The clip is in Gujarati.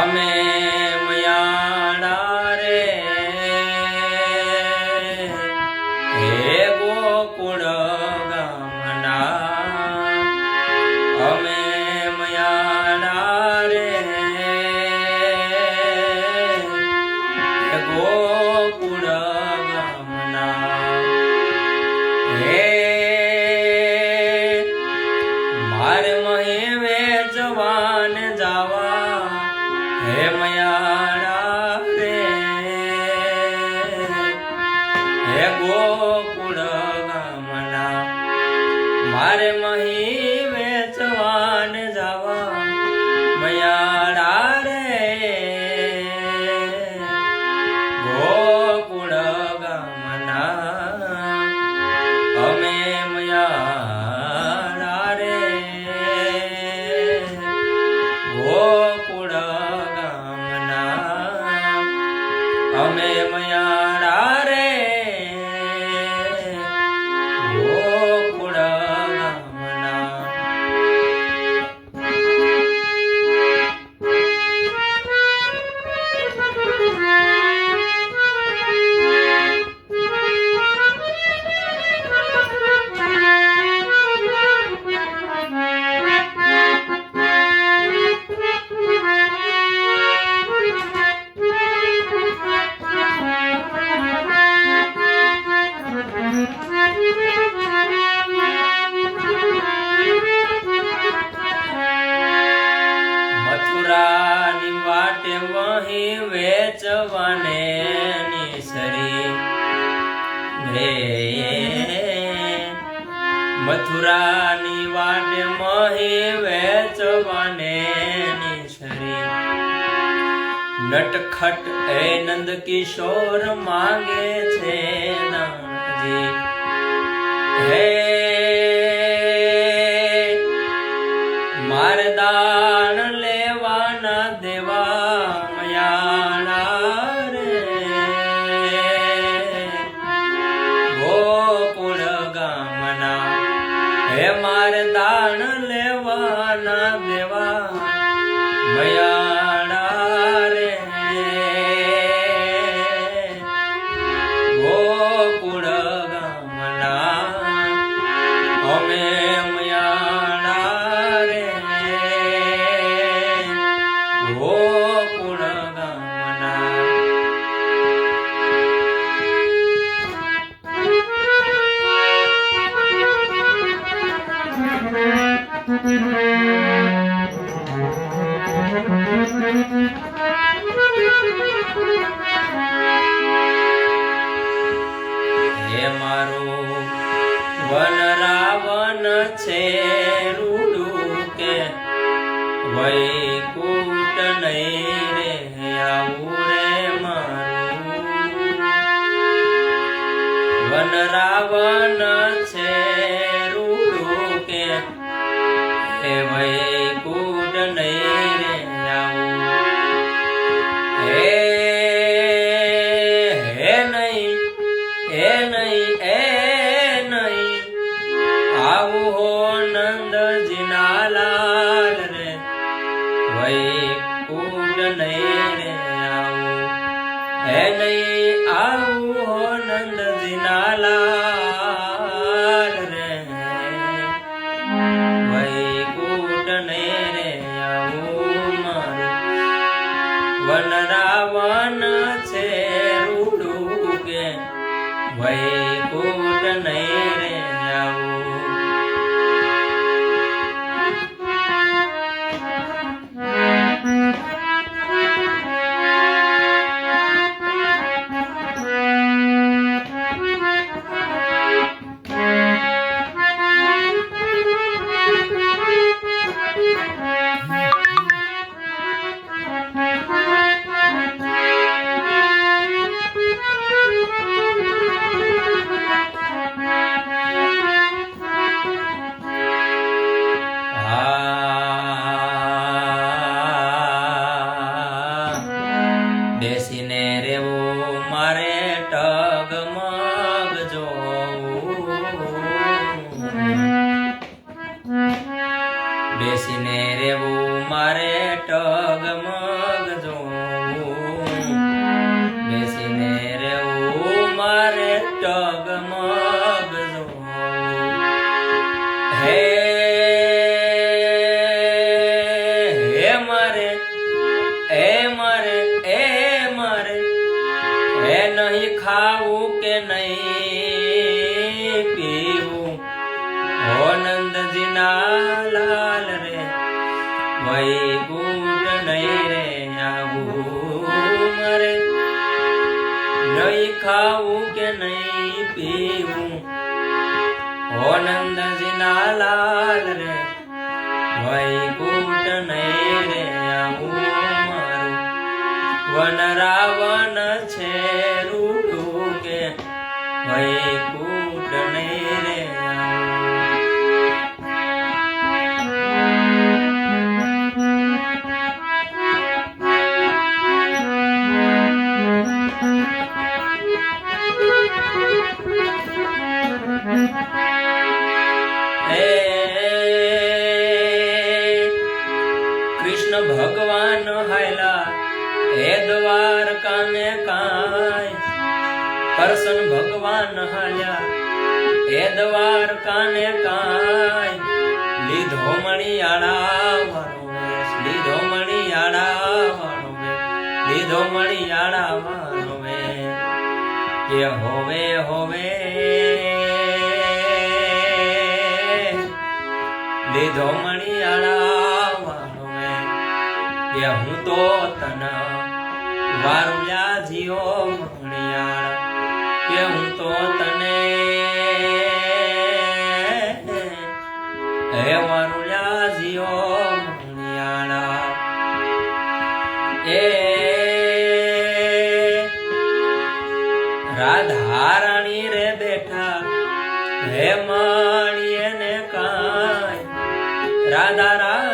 અમે મયાણા રે. હે ગોકુળ ગામના અમે મયાણા રે. હે ગોકુળ અમે મયાળા રે. મથુરાની વાટે મહે વેચવાને શરી નટખટ એ નંદ કિશોર માંગે છે. હે છે રૂડું કે વૈકુટ નહીં આવું હો નંદજીના લાલ રે. વૈકુંઠ નહીં રે આવું. હે નહીં આવું હો નંદજીના લાલ રે. વૈકુંઠ નહીં રે આવું મારું. વન રાવણ છે રૂડું કે વૈકુંઠ નહીં મારે ટગમગ જોવું. બેસીને રહેવું મારે ટગમગ જોવું. હે હે મારે હે મારે હે મારે, હે નહીં ખાવું કે નહીં વૈકુંઠ નહીં રે આવું મારે નહીં ખાવું કે નહીં પીવું હો નંદજીના લાલ રે વૈકુંઠ નહીં રે આવું મારું વન રાવણ છે રૂડું કે વૈકુંઠ હે દ્વારકા ને કાય કરશન ભગવાન હાલ્યા. હે દ્વારકા ને કાય લીધો મણિયાળા વાળો વેશ લીધો મણિયાળા વાળો વેશ લીધો મણિયાળા વાળો વેશ કે હોવે હોવે. લીધો મણિયાળા વાળો વેશ કે હું તો તન વારુલ્યા જીઓ હું તો તને હે એ રાધા રાણી રે બેઠા, હે માણીએ ને કાય રાધા